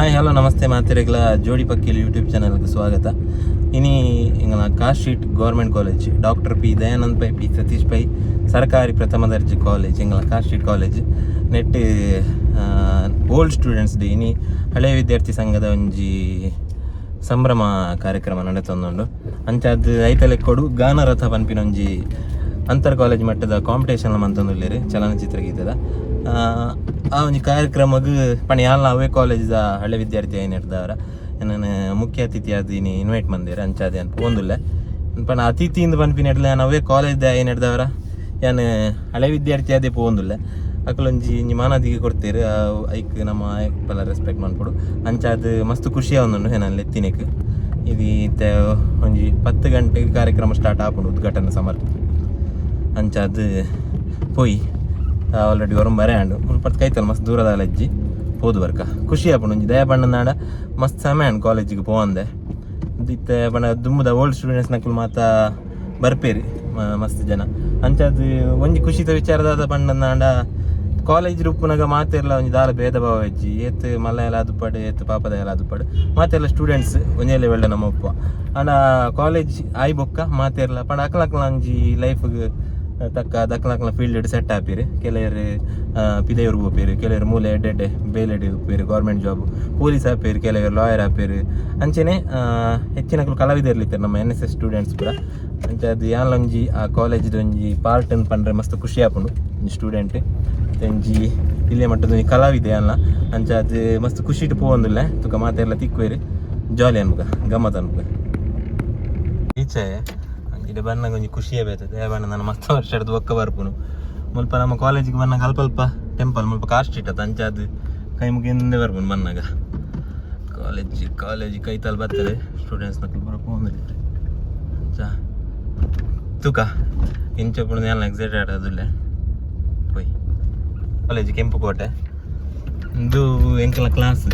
Hello ನಮಸ್ತೆ ಮಾತಿರೆಗಳ, ಜೋಡಿ ಪಕ್ಕೀಲ್ YouTube ಚಾನಲ್ಗೆ ಸ್ವಾಗತ. ಇನಿ ಎಂಗಳ ಕಾಸ್ಟ್ sheet government college, doctor P Dayanand Pai, P Satish Pai, ಸರ್ಕಾರಿ ಪ್ರಥಮ ದರ್ಜೆ ಕಾಲೇಜ್ ಇಂಗ್ಲ ಕಾಸ್ಟ್ ಶೀಟ್ ಕಾಲೇಜ್. ನೆಟ್ ಓಲ್ಡ್ ಸ್ಟೂಡೆಂಟ್ಸ್ ಡೇ, ಇನಿ ಹಳೆಯ ವಿದ್ಯಾರ್ಥಿ ಸಂಘದ ಒಂಜಿ ಸಂಭ್ರಮ ಕಾರ್ಯಕ್ರಮ ನಡೆತೊಂದುಂಡು. ಅಂಚಾದ ಐತಲೆ ಕೊಡು, ಗಾನರಥ ಪನ್ಪಿನ ಒಂಜಿ ಅಂತರ್ ಕಾಲೇಜ್ ಮಟ್ಟದ ಕಾಂಪಿಟೇಷನ್ ಮಂತೊಂದುಲ್ಲೆರ್ ಚಲನಚಿತ್ರ ಗೀತದ. ಆ, ಒಂದು ಪಣ ಯಾಲ್ ಅವೇ ಕಾಲೇಜ್ದ ಹಳೆ ವಿದ್ಯಾರ್ಥಿ ಏನು ನಾನು ಮುಖ್ಯ ಅತಿಥಿ ಆದ್ ಇನ್ವೈಟ್ ಮಂದಿರ ಅಂಚಾದೆ ಅಂತ ಒಂದುಲ್ಲ. ಪಣ ಅತಿಥಿಯಿಂದ ಪನ್ಪಿನ ಹಿಡ್ಲ ನಾನು ಅವೇ ಕಾಲೇಜ್ದ ಏನು ಯಾನ್ ಹಳೆ ವಿದ್ಯಾರ್ಥಿ ಅದೇ ಪೋಂದುಲ್ಲ ಅಕ್ಕಲೊಂಜಿ ಒಂಜಿ ಮಾನದಿಗೆ ಕೊಡ್ತೀರಿ ಐಕ್ ನಮ್ಮ ಪಲ್ಲ ರೆಸ್ಪೆಕ್ಟ್ ಮಾಡ್ಕೊಡು. ಅಂಚಾದ ಮಸ್ತ್ ಖುಷಿ ಆವೊಂದುಂಡು ಏನಲ್ಲಿ ಎತ್ತಿನಕ್ ಇದು ಒಂಜಿ ಪತ್ತು ಗಂಟೆಗೆ ಕಾರ್ಯಕ್ರಮ ಸ್ಟಾರ್ಟ್ ಆಪುಂಡು ಉದ್ಘಾಟನೆ ಸಮಾರಂಭ. ಅಂಚಾದ್, ಪೋಯಿ ಆಲ್ರೆಡಿ ಹೊರಂ ಬರೆಯಾಂಡು ಮುಲ್ಪತ್ ಕೈತಲ್ ಮಸ್ತ್ ದೂರದ ಅಜ್ಜಿ. ಹೋದು ಬರ್ಕ. ಖುಷಿ ಆಪಣ ಒಂಜಿ. ದಯ ನಾಡ ಮಸ್ತ್ ಸಮಯ ಕಾಲೇಜಿಗೆ ಪೋವಂದೆ ಇತ್ತೆ ಬಣ್ಣ ದುಮ್ಮದ ಓಲ್ಡ್ ಸ್ಟೂಡೆಂಟ್ಸ್ ನಕುಲು ಮಾತ ಬರ್ಪೇರಿ ಮಸ್ತ್ ಜನ. ಅಂಚಾದ್ ಒಂಜಿ ಖುಷಿತ ವಿಚಾರದಾದ ಪಂಡನಾಂಡ ಕಾಲೇಜ್ ರೂಪನಾಗ ಮಾತೆಲ್ಲ ಒಂಜಿ ದಾಲ ಭೇದ ಭಾವ ಇಜ್ಜಿ ಏತ್ ಮಲ್ಲ ಎಲ್ಲ ಅದುಪಾಡು, ಏತ್ ಪಾಪದ ಎಲ್ಲ ಅದುಪಾಡು. ಮಾತೆಲ್ಲ ಸ್ಟೂಡೆಂಟ್ಸ್ ಒಂದೇ ಲೆವೆಲ್ ನಮ್ಮ ಒಪ್ಪ. ಆಂಡ ಕಾಲೇಜ್ ಆಯ್ ಬೊಕ್ಕ ಮಾತೆರ್ಲ. ಪಂಡ ಅಕ್ಲ ಅಕ್ಲ ಒಂಜಿ ಲೈಫ್ಗ್ ತಕ್ಕ ದಕ್ಲಕ್ಲ ಫೀಲ್ಡ್ ಸೆಟ್ ಆಪಿರಿ ಕೆಲವರು ಪಿದೆಯವ್ರು ಹೋಗ್ಪೇರು ಕೆಲವರು ಮೂಲೆ ಎಡ್ಡೆಡ್ಡೆ ಬೇಲೆಡ್ ಹೋಗ್ಪೇರು ಗೌರ್ಮೆಂಟ್ ಜಾಬ್ ಪೊಲೀಸ್ ಆಪೇರು ಕೆಲವರು ಲಾಯರ್ ಆಪೇರು ಅಂಚೆನೆ ಹೆಚ್ಚಿನ ಕಲಾವಿದರ್ಲಿತ್ತಾರೆ ನಮ್ಮ ಎನ್ ಎಸ್ ಎಸ್ ಸ್ಟೂಡೆಂಟ್ಸ್ ಕೂಡ. ಅಂಚೆ ಅದು ಯಾನ್ ಒಂಜಿ ಆ ಕಾಲೇಜ್ದ ಒಂಜಿ ಪಾರ್ಟ್ ಅಂತ ಪಂಡ್ರೆ ಮಸ್ತ್ ಖುಷಿ ಆಪುಂಡು ಸ್ಟೂಡೆಂಟ್ ಒಂಜಿ ಇಲ್ಲೇ ಮಟ್ಟದ ಕಲಾವಿದೆ ಅಲ್ಲ. ಅಂಚೆ ಅದು ಮಸ್ತ್ ಖುಷಿ ಇಟ್ಟು ಪೋವಂದಿಲ್ಲ. ತುಕ ಮಾತೆಲ್ಲ ತಿಕ್ವೇರಿ ಜಾಲಿ ಅನ್ಮುಗ, ಗಮ್ಮತ್ ಅನ್ಮುಗ. ಈಚೆ ಇದು ಬಂದಾಗ ಒಂಜಿ ಖುಷಿಯೇ ಬೇತದೆ ದೇವಣ್ಣ ನಾನು ಮಸ್ತ್ ವರ್ಷದ ಒಕ್ಕ ಬರ್ಪುನು. ಮುಲ್ಪ ನಮ್ಮ ಕಾಲೇಜಿಗೆ ಬಂದಾಗ ಅಲ್ಪ ಅಲ್ಪ ಟೆಂಪಲ್ ಮುಲ್ಪ ಕಾಸ್ಟ್ ಇಟ್ಟದ ಅದು ಕೈ ಮುಗಿಂದೆ ಬರ್ಪುನು ಬಂದಾಗ. ಕಾಲೇಜ್ ಕಾಲೇಜ್ ಕೈತಲ್ ಬರ್ತದೆ. ಸ್ಟೂಡೆಂಟ್ಸ್ ಮಕ್ಕಳು ಬರಪ್ಪ ಒಂದಿಲ್ಲ ಚಾ ತೂಕ. ಇಂಚ ಪುಣ್ಯ ಎಲ್ಲ ಎಕ್ಸೈಟೆಡ್ ಆಡೋದಿಲ್ಲ ಹೋಯ್ ಕಾಲೇಜ್ ಕೆಂಪು ಕೋಟೆ. ಇದು ಎಂಕಲ ಕ್ಲಾಸ್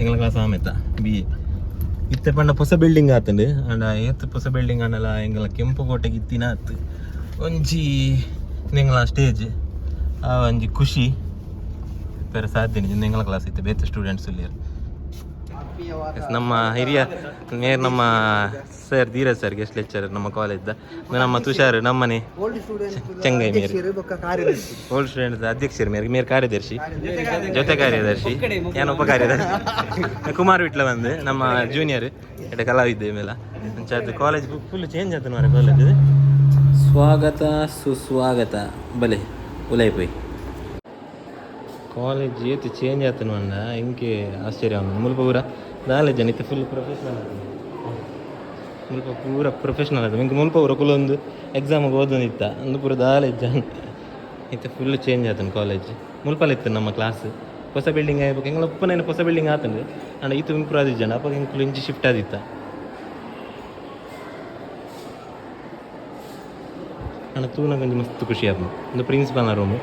ಎಂಕಲ ಕ್ಲಾಸ್ ಆಮೇತ ಬಿ ಎ ಇತ್ತೆ ಪಂಡ ಹೊಸ ಬಿಲ್ಡಿಂಗ್ ಆತಂಡು. ಅಂಡ ಏತ್ ಹೊಸ ಬಿಲ್ಡಿಂಗ್ ಅನ್ನಲ್ಲ ಎಂಗಲ ಕೆಂಪು ಕೋಟೆಗೆ ಇತ್ತಿನ ಆತ್. ಒಂಜಿ ಎಂಗಲ ಸ್ಟೇಜ್ ಆ ಒಂಜಿ ಖುಷಿ. ಬೇರೆ ಸಾಧ್ಯ ನಿಜ ಎಂಗಲ ಕ್ಲಾಸ್ ಇತ್ತೆ, ಬೇತೆ ಸ್ಟೂಡೆಂಟ್ಸ್ ಇಲ್ಲಿ ನಮ್ಮ ಹಿರಿಯ ನೇರ್ ನಮ್ಮ sir Dheeraj sir guest lecture ನಮ್ಮ ಕಾಲೇಜ್ದ ನಮ್ಮ ತುಷಾರ್ ನಮ್ಮನೆ ಚೆಂಗೈ ಮೇರ್. ಓಲ್ಡ್ ಸ್ಟೂಡೆಂಟ್ ಅಧ್ಯಕ್ಷರು ಮೇರ್ ಮೇರ್ ಕಾರ್ಯದರ್ಶಿ. ಜೊತೆ ಕಾರ್ಯದರ್ಶಿ. ಏನು ಉಪ ಕಾರ್ಯದರ್ಶಿ. ಕುಮಾರ್ ವಿಟ್ಲ ಬಂದು ನಮ್ಮ ಜೂನಿಯರ್ ಎಡ ಕಲಾವಿದ್ದೆ ಮೇಲೆ. ಅಂಚಾದ ಕಾಲೇಜ್ ಫುಲ್ ಚೇಂಜ್ ಆಯ್ತು ಮಾರ ಕಾಲೇಜ್ ಸ್ವಾಗತ ಸುಸ್ವಾಗತ. ಬಲೆ ಉಲೈ ಪೈ. ಕಾಲೇಜ್ ಏತು ಚೇಂಜ್ ಆಯ್ತು ಅಂಡ ಹಿಂಗೆ ಆಶ್ಚರ್ಯ ಅವನು ಮುಲ್ಪ ಪೂರ ಜನ ಇತ್ತೆ ಫುಲ್ ಪ್ರೊಫೆಷನಲ್ ಆತನು ಮುಲ್ಪ ಪೂರ ಪ್ರೊಫೆಷನಲ್ ಆದ ನಿಮಗೆ ಮುಲ್ಪ ಪೂರ ಕುಲೊಂದು ಎಕ್ಸಾಮಿಗೆ ಓದೊಂದಿತ್ತ ಅಂದು ಪೂರ ದಾಲೆ ಜನ ಇತ್ತೆ ಫುಲ್ ಚೇಂಜ್ ಆತನು ಕಾಲೇಜ್ ಮುಲ್ಪಲ್ಲಿ ಇತ್ತು ನಮ್ಮ ಕ್ಲಾಸ್ ಹೊಸ ಬಿಲ್ಡಿಂಗ್ ಆಗ್ಬೇಕು. ಹೆಂಗೆ ಒಪ್ಪನೇನು ಹೊಸ ಬಿಲ್ಡಿಂಗ್ ಆತಂದ್ರೆ ಅಂಡ್ ಈತು ಇಂಪ್ರೂವ್ ಆದ ಜನ. ಅಪ್ಪ ಹೆಂಗೆ ಇಂಚಿ ಶಿಫ್ಟ್ ಆದಿತ್ತ. ಅಣ್ಣ ತೂನ ಒಂಜಿ ಮಸ್ತ್ ಖುಷಿ ಆದ ಒಂದು ಪ್ರಿನ್ಸಿಪಾಲ್ನ ರೂಮು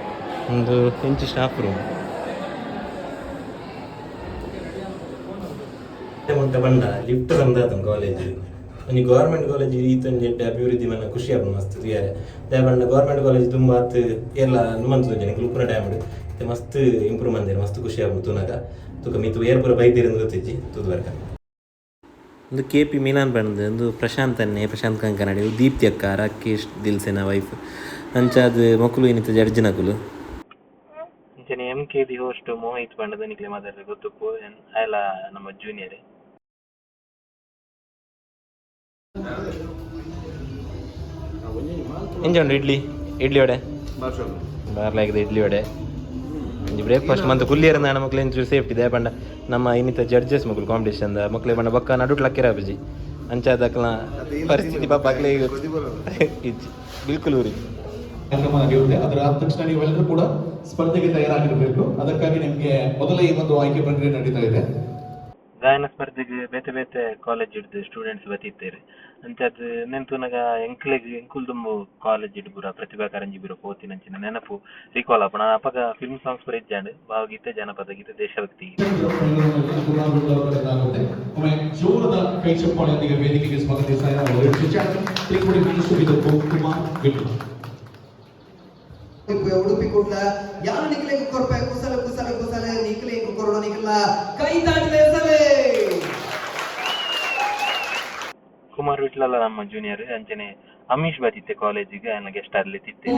ಒಂದು ಇಂಚು ಸ್ಟಾಫ್ ರೂಮ್ ಮುಂದೆ ಬಂದ ಲಿಫ್ಟ್ ತಂದಾತ ಕಾಲೇಜ್ ಒಂಜಿ ಗೌರ್ಮೆಂಟ್ ಕಾಲೇಜ್ ಈತೊಂದು ಎಡ್ಡೆ ಅಭಿವೃದ್ಧಿ ಮನ ಖುಷಿ ಆಪು ಮಸ್ತ್ ತೂಯಾರೆ ದೇ ಪಂಡ ಗೌರ್ಮೆಂಟ್ ಕಾಲೇಜ್ ತುಂಬ ಅತ್ ಎಲ್ಲ ನುಮಂತ ಜನ ಉಪ್ಪುನ ಡ್ಯಾಮ್ ಮತ್ತೆ ಮಸ್ತ್ ಇಂಪ್ರೂವ್ ಮಂದಿರ ಮಸ್ತ್ ಖುಷಿ ಆಗ ತೂನಾಗ ತುಕ ಮಿತ್ತು ಏರ್ಪುರ ಬೈದಿರ ಗೊತ್ತಿಜ್ಜಿ ತೂದ್ವರ್ಕ ಒಂದು ಕೆ ಪಿ ಮೀನಾನ್ ಬಂದು ಒಂದು ಪ್ರಶಾಂತ್ ಅನ್ನೆ ಪ್ರಶಾಂತ್ ಕಂಕನಾಡಿ ದೀಪ್ತಿ ಅಕ್ಕ ರಾಕೇಶ್ ದಿಲ್ಸೆನ ವೈಫ್ ಅಂಚಾದ್ ಮಕ್ಕಳು ಏನಿತ್ತು ಜಡ್ಜ್ ನಕುಲು ಇಂಚನೆ M K the host Mohit ಬಂಡದ ನಿಕ್ಲೆ ಮಾತಾಡಿದ್ರೆ ಗೊತ್ತು ಎಲ್ಲ ನಮ್ಮ ಜೂನಿಯರ್ ಎಂಜುಂಡು ಇಡ್ಲಿ ಇಡ್ಲಿ ವಡೆ ಬಾರ್ಲಾಗಿದೆ ಇಡ್ಲಿ ವಡೆ ಇಂಜಿ ಬ್ರೇಕ್ಫಾಸ್ಟ್ ಮಂತ್ ಕುಲ್ಲಿಯರ್ ನಾನು ಮಕ್ಳು ಎಂಚೂರು ಸೇಫ್ಟಿ ದೇ ಪಂಡ ನಮ್ಮ ಇನ್ನಿತ ಜಡ್ಜಸ್ ಮಕ್ಳು ಕಾಂಪಿಟೇಷನ್ ಮಕ್ಳು ಪಂಡ ಬಕ್ಕ ನಡುಟ್ ಲಕ್ಕಿರ ಬಜಿ ಅಂಚಾದಕ್ಲ ಪರಿಸ್ಥಿತಿ ಪಾಪ ಅಕ್ಲೆ ಇಜ್ಜಿ ಬಿಲ್ಕುಲ್ ಊರಿ ಕಾರ್ಯಕ್ರಮ ನಡೆಯುತ್ತೆ ಅದರ ಆದ ತಕ್ಷಣ ನೀವೆಲ್ಲರೂ ಕೂಡ ಸ್ಪರ್ಧೆಗೆ ತಯಾರಾಗಿರಬೇಕು. ಅದಕ್ಕಾಗಿ ನಿಮಗೆ ಮೊದಲ ಈ ಒಂದು ಆಯ್ಕೆ ಪ್ರಕ್ರಿಯೆ ನಡೀತಾ ಇದೆ. ಗಾಯನ ಸ್ಪರ್ಧೆಗೆ ಬೇತೆ ಬೇತೆ ಕಾಲೇಜ್ ಇಡ್ದು ಸ್ಟೂಡೆಂಟ್ಸ್ ಬತ್ತಿತ್ತೇರಿ ಅಂಚಾದ್ ನೆನ್ತುನಗ ಎಂಕ್ಲೆಗ್ ಎಂಕುಲ್ ದುಂಬು ಕಾಲೇಜ್ ಹಿಡ್ ಪೂರ ಪ್ರತಿಭಾ ಕಾರಂಜಿ ಬುರ ಪೋತಿನಂಚಿನ ನೆನಪು ರಿಕಾಲ್ ಆಪಣ ಅಪಗ ಫಿಲ್ಮ್ ಸಾಂಗ್ಸ್ ಪೂರ ಇಜ್ಜಾಂಡ್. ಭಾವಗೀತೆ ಜನಪದ, ಗೀತೆ, ದೇಶಭಕ್ತಿ ಜೋರದ ಕೈ ಚಪ್ಪಾಳೆಯೊಂದಿಗೆ ವೇದಿಕೆಗೆ ಸ್ವಾಗತಿಸ್ತಾ ಇದ್ದಾರೆ ಉಡುಪಿ ಕುಡ್ಲ ಯಾರು ನಿಕ್ಲೆ ಕೊರ್ಪೆ ಕುಸಲ ಕುಸಲ ಕುಸಲ, ನಿಕ್ಲೆ ಕೊರಡು ನಿಕ್ಲ ಕೈ ತಾಂಡ್ಲೆ ಸಲೆ ಕುಮಾರ್ ವಿಟ್ಲಲ್ಲ ನಮ್ಮ ಜೂನಿಯರ್ ಅಂಚನೆ ಅಮೀಶ್ ಬತ್ತಿತ್ತೆ ಕಾಲೇಜಿಗೆ ನನ್ನ ಗೆಸ್ಟ್ ಅಲ್ಲಿ ತಿತ್ತೆ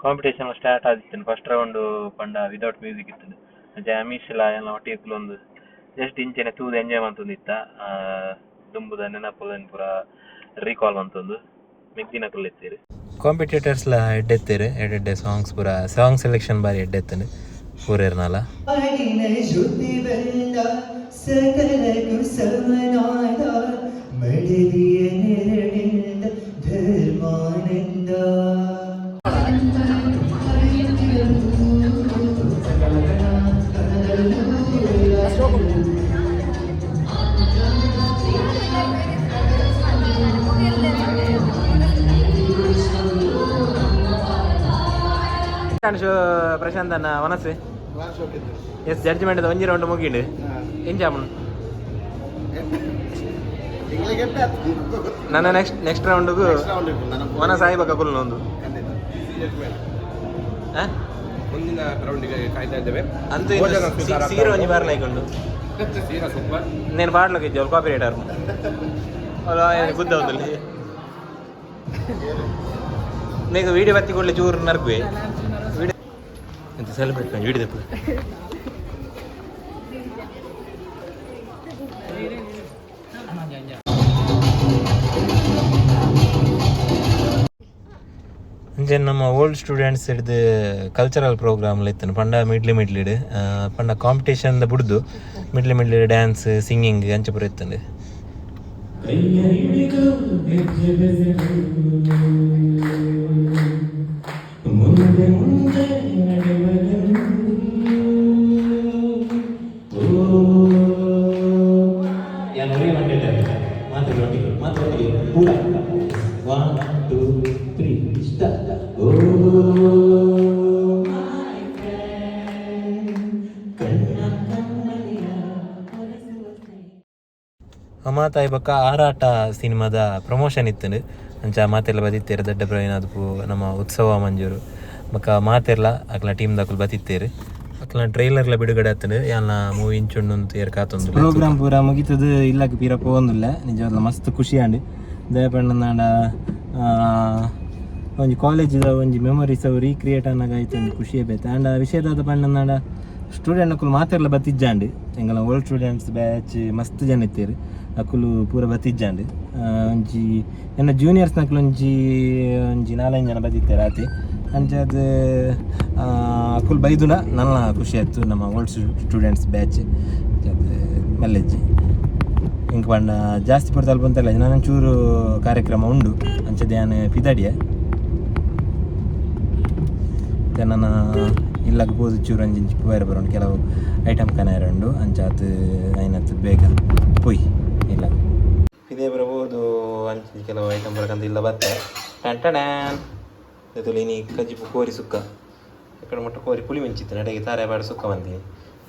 ಕಾಂಪಿಟೇಷನ್ ಸ್ಟಾರ್ಟ್ ಆದಿತ್ತು ಫಸ್ಟ್ ರೌಂಡ್ ಪಂಡ ವಿದೌಟ್ ಮ್ಯೂಸಿಕ್ ಇತ್ತು. ಅಂಚೆ ಅಮೀಶ್ ಎಲ್ಲ ಎಲ್ಲ ಒಟ್ಟಿಗೆ ಒಂದು ಜಸ್ಟ್ ಇಂಚೆನೆ ತೂದು ಎಂಜಾಯ್ ಮಂತೊಂದಿತ್ತ ದುಂಬುದ ನೆನಪುಲನ್ ಪೂರ ರೀಕಾಲ್ ಮಂತೊಂದು ಮಿಕ್ಕಿನ ಕುಲ್ಲೆತ್ತೀರಿ ಕಾಂಪಿಟೇಟರ್ಸ್ ಲ ಎಡ್ಡೆತ್ತೀರಿ ಎಡ್ಡೆಡ್ಡೆ ಸಾಂಗ್ಸ್ ಪೂರ ಸಾಂಗ್ ಸೆಲೆಕ್ಷನ್ ಬಾರಿ ಎಡ್ಡೆತ್ತನು ಬಂದ ಸಕಲ ಕುಸಮನಾದ ಪ್ರಶಾಂತ್ ಅನ್ನ ಮನಸ್ಸು ಎಸ್ ಜಡ್ಜ್ಮೆಂಟ್ ಒಂಜಿ ರೌಂಡ್ ಮುಗಿಂಡು ಎಂಜಾಮನ್ ನನ್ನ ನೆಕ್ಸ್ಟ್ ನೆಕ್ಸ್ಟ್ ರೌಂಡ್ಗೂ ಮನ ಸಾಯಿಬಕ್ಕ ಕುಲ್ ಒಂದು ಆ? ಮುಂದಿನ ರೌಂಡಿಗೆ ಕಾಯ್ತಾ ಇದ್ದೇವೆ ಅಂತೂ ಭೋಜನ ಸ್ವೀಕಾರ ಸೀರ ಒಂಜಿ ಬಾರ್ ಲೈಕೊಂಡು ಸೀರಾ ಸೂಪರ್ నేను పాటలోకి ఇచ్చావు కాపీ రైటర్ అలా గుద్ద అవుతుంది నీకు వీడియో బత్తి కూడా చూరు నరకు ಅಂತ ಸೆಲೆಬ್ರೇಟ್ ನಾನು ಹಿಡಿದೆ ಅಂಜೆ ನಮ್ಮ ಓಲ್ಡ್ ಸ್ಟೂಡೆಂಟ್ಸ್ ಹಿಡಿದು ಕಲ್ಚರಲ್ ಪ್ರೋಗ್ರಾಮ್ ಇತ್ತು. ಪಂಡ ಮಿಡ್ಲಿ ಮಿಡ್ಲಿಡ್ ಪಂಡ ಕಾಂಪಿಟೇಷನ್ ದ ಬಿಡುದು. ಮಿಡ್ಲಿ ಮಿಡ್ಲಿ ಡ್ಯಾನ್ಸ್ ಸಿಂಗಿಂಗ್ ಅಂಚಪುರ ಇತ್ತು ಮುಂದೆ Oh, ಅಮಾತಾಯಿ ಬಕ್ಕ ಆರಾಟ ಸಿನಿಮಾದ ಪ್ರಮೋಷನ್ ಇತ್ತು ಅಂಚ ಮಾತೆಲ್ಲ ಬದಿತ್ತೇರ ದಡ್ಡ ಪ್ರವೀಣ್ ನಮ್ಮ ಉತ್ಸವ ಮಂಜೂರು. ಬಕ್ಕ ಮಾತೆರ್ಲ ಅಕ್ಲ ಟೀಮ್ ದಾಕುಲ್ ಬದಿತ್ತೇರು ಅಕ್ಲ ಟ್ರೈಲರ್ಲ ಬಿಡುಗಡೆ ಆತಂಡು. ಯಾನ ಮೂವಿ ಇಂಚುಂಡು ಅಂತ ಏರ್ ಕಾತೊಂದು ಪ್ರೋಗ್ರಾಮ್ ಪೂರ ಮುಗಿತದ ಇಲ್ಲಕ್ಕೆ ಪೀರ ಪೋಂದಿಲ್ಲ ನಿಜವಾದ ಮಸ್ತ್ ಖುಷಿ ಆಂಡು. ದಯಪಣ್ಣ ನಾಡ ಒಂಜಿ ದ ಒಂಜಿ ಮೆಮೊರೀಸ್ ಅವು ರೀಕ್ರಿಯೇಟ್ ಅನ್ನಗ ಆಯ್ತು ಒಂದು ಖುಷಿ ಬೇತೆ. ಆಂಡ ವಿಷಯದಾದ ಪಂಡ ಸ್ಟೂಡೆಂಟ್ ಅಕ್ಕಲು ಮಾತೆರ್ಲ ಬತ್ತಿಜ್ಜಾಂಡಿ. ಎಂಗಲ ಓಲ್ಡ್ ಸ್ಟೂಡೆಂಟ್ಸ್ ಬ್ಯಾಚ್ ಮಸ್ತ್ ಜನ ಇತ್ತೀರಿ. ಅಕ್ಕಲು ಪೂರ ಬತ್ತಿಜ್ಜಾಂಡಿ. ಒಂಜಿ ಎನ್ನ ಜೂನಿಯರ್ಸ್ ನಕ್ಕಲು ಒಂಜಿ ಒಂಜಿ ನಾಲ್ಕು ಜನ ಬತ್ತಿತ್ತೇರು ಆತಿ ಅಂಚಾದ ಅಕುಲ್ ಬೈದುನ ನನ್ನ ಖುಷಿ ಆಯಿತು. ನಮ್ಮ ಓಲ್ಡ್ ಸ್ಟೂಡೆಂಟ್ಸ್ ಬ್ಯಾಚ್ ಮೆಲ್ಲೆಜ್ಜಿ ಇಂಕ ಪಂಡ ಜಾಸ್ತಿ ಪಡ್ತಲ್ ಬಂತಲ್ಲ ನಾನು ಚೂರು ಕಾರ್ಯಕ್ರಮ ಉಂಡು. ಅಂಚದ ಏನು ಪಿದಾಡಿಯ. ನನ್ನ ಇಲ್ಲಕ್ಕೆ ಪೋದು ಚೂರು ಅಂಜಿ ಬೇರೆ ಬರೋಣ ಕೆಲವು ಐಟಮ್ ಕನಾಯರ ಉಂಡು. ಅಂಚಾತ್ ಐನತ್ತು ಬೇಗ ಪೊಯ್. ಇಲ್ಲ. ಇದೇ ಬರಬಹುದು ಅಂಚಿ ಕೆಲವು ಐಟಮ್ ಬರಕಂತ ಇಲ್ಲ ಬತ್ತೆ ಟನ್. ಟಡ್ಯಾನ್ ಇದು ನೀ ಕಜ್ಜಿಪು ಕೋರಿ ಸುಕ್ಕ ఇక్కడ ಮುಟ್ಟ ಕೋರಿ ಪುಳಿ ಮೆಂಚಿತ್ತು ನಡೆಗೆ ತಾರೆ ಬಾಡು ಸುಕ್ಕ ಬಂದಿ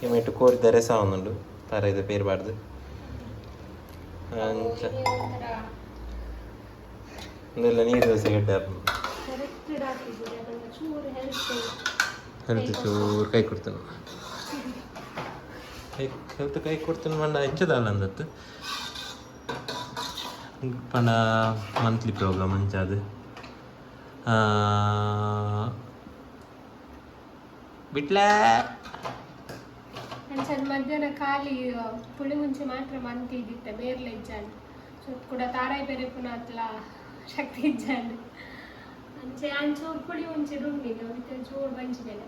ಈ ಮೆಟ್ಟು ಕೋರಿದ ರೆಸ ಒಂದುಂಡು ತಾರೆ ಇದು ಪೇರು ಬಾಡ್ದು ಅಂಚ ಒಂದೆಲ್ಲ ನೀರು ದೋಸೆ ಗಡ್ಡೆ ಹೆಲ್ತ್ ಚೂರು ಕೈ ಕೊಡ್ತಾನೆ ಕೈ ಹೆಲ್ತ್ ಕೈ ಕೊಡ್ತಾನೆ ಮಂಡ ಹೆಚ್ಚದಲ್ಲ ಅಂದತ್ತು ಪಂಡ ಮಂತ್ಲಿ ಪ್ರೋಗ್ರಾಮ್ ಅಂಚಾದು ಬಿಟ್ಲೇ? ಅಂಚನ್ ಮಧ್ಯಾಹ್ನ ಖಾಲಿ ಪುಳಿ ಮುಂಚೆ ಮಾತ್ರ ಮಂತಿ ಇದ್ದಿತ್ತೆ, ಬೇರ್ಲೆ ಇಜ್ಜಾನ್ ಸ್ವಲ್ಪ ಕೂಡ ತಾರಾಯಿ ಬೇರೆ ಪುನಃ ಶಕ್ತಿ ಇಜ್ಜಾನ್ ಅಂಚೆ ಅಂಚೂರು ಪುಳಿ ಮುಂಚೆ ರುಂಡಿಗೆ ಅದಕ್ಕೆ ಜೋರು ಬಂಚಿದ್ದೇನೆ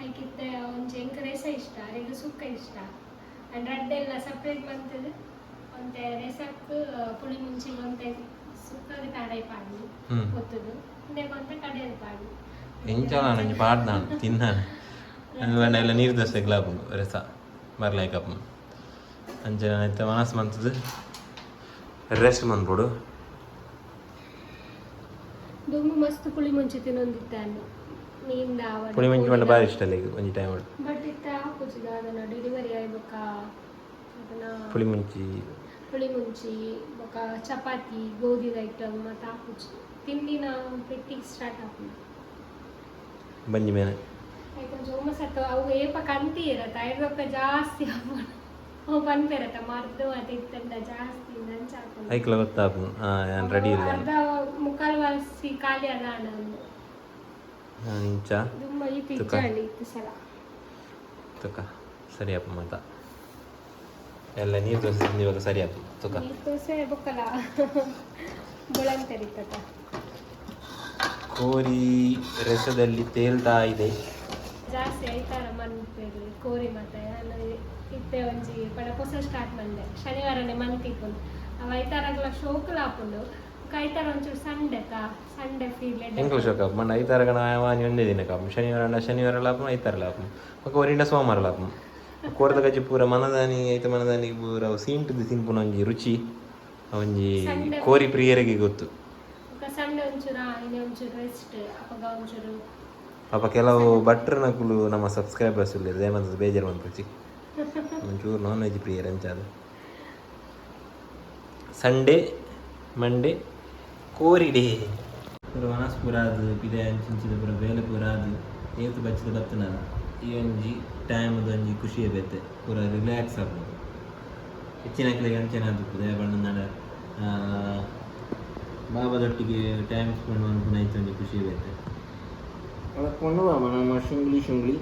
ಆಯ್ಕಿತ್ತೆ ಒಂಚೆ ಎಂಕ ರೆಸ ಇಷ್ಟ ಅರೆಗೆ ಸುಕ್ಕ ಇಷ್ಟ? ಅಂಡ್ ರಡ್ಡೆಲ್ಲ ಸಪ್ರೇಟ್ ಬಂತದೆ? ಒಂತೆ ರೆಸಕ್ಕೆ ಪುಳಿ ಮುಂಚೆ ಒಂತೆ சுத்தோடு தடை பாடி கொத்துடு இன்னைக்கு வந்து கடையில் பாடி ఎంచాను నేను పాడతాను తిన్నాను ఎందుకంటే ఇలా నీరు దోశ గ్లాపం రెస మరలే కప్పం అంచనా అయితే మనసు మంతది రెస్ట్ మనపుడు ದುಮ್ಮು ಮಸ್ತ್ ಪುಳಿ ಮುಂಚೆ ತಿನ್ನೊಂದಿತ್ತಾನು ನೀನ್ ದಾವ ಪುಳಿ ಮುಂಚೆ ಮಂಡ ಬಾರಿ ಇಷ್ಟ ಅಲ್ಲ ಈಗ ಒಂಜಿ ಟೈಮ್ ಬಟ್ ಇತ್ತ ಹಾಕುಚಿದ ಅದನ್ನ ಡೆಲಿವರಿ ಆಗ್ಬೇಕಾ ಅದನ್ನ ಪುಳಿ ಮುಂಚಿ ಪುಳಿಮುಂಚಿ ఒక ಚಪಾತಿ ಗೋಧಿ ఐటమ్ ಮತ್ತು ಹಾಕುಚ್ಚು ತಿಂಡಿ ನಾವು ಪೆಟ್ಟಿಗೆ ಸ್ಟಾರ್ಟ್ ಹಾಕೋಣ ಬಂಜಿ ಮೇಲೆ. ಕೊಂಚ ಅವು ಏಪ ಕಂತಿ ಇರತ್ತ ಐದು ರೂಪಾಯಿ ಜಾಸ್ತಿ ಹಾಕೋಣ ಅವು ಬಂದಿರತ್ತ ಮರ್ದು ಅದು ಇತ್ತಂದ ಜಾಸ್ತಿ ನಂಚ ಹಾಕೋಣ ರೆಡಿ ಅರ್ಧ ಮುಕ್ಕಾಲು ವಾಸಿ ಖಾಲಿ ಅದ ನಾನು ಇಂಚ ತುಂಬ ಈ ಇತ್ತು ಸಲ. ತಕ್ಕ ಮಾತಾ. ಎಲ್ಲ ನೀರು ದೋಸೆ ತಿಂದು ಇವಾಗ ಸರಿ ಆಯ್ತು ತುಕ ಈ ದೋಸೆ ಬೊಕ್ಕಲ ಬುಳಂತರಿತತ ಕೋರಿ ರಸದಲ್ಲಿ ತೇಲ್ತಾ ಇದೆ ಜಾಸ್ತಿ ಐತಾರ ಮನ್ಪೇರಿ ಕೋರಿ ಮತ್ತೆ ನಾನು ಇತ್ತೆ ಒಂಜಿ ಪಡ ಹೊಸ ಸ್ಟಾರ್ಟ್ ಮಂಡೆ ಶನಿವಾರನೇ ಮಂತಿಪ್ಪುಂಡು ಅವ ಐತಾರಗ್ಲ ಶೋಕುಲ ಹಾಕೊಂಡು ಐತಾರ ಒಂಚೂರು ಸಂಡೆ ಕಾ ಸಂಡೆ ಫೀಲ್ ಎಂಕ್ಲು ಶೋಕಪ್ಪ ಮಂಡ ಐತಾರ ಗಣ ಒಂದೇ ದಿನ ಕಾಪು ಶನಿವಾರ ಶನಿವಾರ ಲಾಪು ಐತಾರ ಲಾಪು ಒರಿಂಡ ಸೋಮವಾರ ಲಾಪು ಕೋರದ ಗಜ್ಜಿ ಪೂರ ಮನದಾನಿ ಐತ ಮನದಾನಿ ಪೂರ ಅವು ಸೀಂಟದು ತಿನ್ಪುನ ಒಂಜಿ ರುಚಿ ಒಂಜಿ ಕೋರಿ ಪ್ರಿಯರಿಗೆ ಗೊತ್ತು. ಅಪ್ಪ ಕೆಲವು ಭಟ್ರ ನಕುಲು ನಮ್ಮ ಸಬ್ಸ್ಕ್ರೈಬರ್ಸ್ ಇಲ್ಲ ದೇವಂತ ಬೇಜಾರು ಬಂದ್ಬಿಡ್ತಿ. ಒಂಚೂರು ನಾನ್ ವೆಜ್ ಪ್ರಿಯರ್ ಅಂಚಾದ ಸಂಡೇ ಮಂಡೇ ಕೋರಿ ಡೇ. ಪೂರ ವನಸ್ ಪೂರ ಅದು ಪಿದೆ ಅಂಚಿಂಚಿದ ಪೂರ ಬೇಲೆ ಪೂರ ಅದು ಏತು ಬಚ್ಚಿದ ಬತ್ತನಲ್ಲ ಈ ಒಂಜಿ ಟೈಮ್ದು ಒಂಜಿ ಖುಷಿ ಬೇತೆ. ಪೂರ ರಿಲ್ಯಾಕ್ಸ್ ಆಗ್ಬೋದು. ಹೆಚ್ಚಿನ ಕಡೆಗೆ ಅಂಚೆನ ಅದು ಬಣ್ಣ ನಡ. ಬಾಬಾದೊಟ್ಟಿಗೆ ಟೈಮ್ ಸ್ಪೆಂಡ್ ಮಾಡ್ಕೊಂಡು ಆಯ್ತು ಒಂಜಿ ಖುಷಿ ಬೇತೆ. ಅಳಕೊಂಡು ಬಾಬಾ ನಮ್ಮ ಶುಂಗ್ಲಿ ಶುಂಗ್ಲಿ.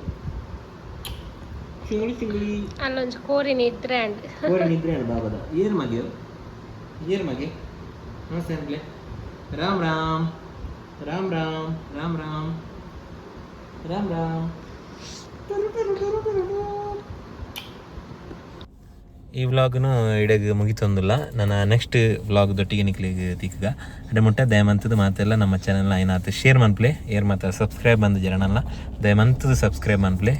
ಶುಂಗ್ಲಿ ಶುಂಗ್ಲಿ. ಅಲ್ಲೊಂದು ಕೋರಿ ನಿದ್ರೆ ಅಂಡ್. ಕೋರಿ ನಿದ್ರೆ ಅಂಡ್ ಬಾಬಾದ. ಏನು ಮಗೆ ಏನು ಮಗೆ? ನಮಸ್ತೆ ಅಂಕ್ಲೆ. ರಾಮ್ ರಾಮ್. ರಾಮ್ ರಾಮ್. ರಾಮ್ ರಾಮ್. ರಾಮ್ ರಾಮ್. ಈ ವ್ಲಾಗ್ನು ಇಡಗ ಮುಗಿತೊಂದಿಲ್ಲ. ನನ್ನ ನೆಕ್ಸ್ಟ್ ವ್ಲಾಗ್ ದೊಟ್ಟಿಗೆ ನಿಕ್ಲಿಗೆ ತಿಕ್ಕ ಅಡೆ ಮುಟ್ಟ ದಯಮಂತದ ಮಾತೆಲ್ಲ ನಮ್ಮ ಚಾನಲ್ನ ಏನಾಯ್ತು ಶೇರ್ ಮನ್ಪ್ಲೆ. ಏರ್ ಮಾತ ಸಬ್ಸ್ಕ್ರೈಬ್ ಬಂದ ಜರನಲ್ಲ ದಯಮಂತದ ಸಬ್ಸ್ಕ್ರೈಬ್ ಮನ್ಪ್ಲೆ.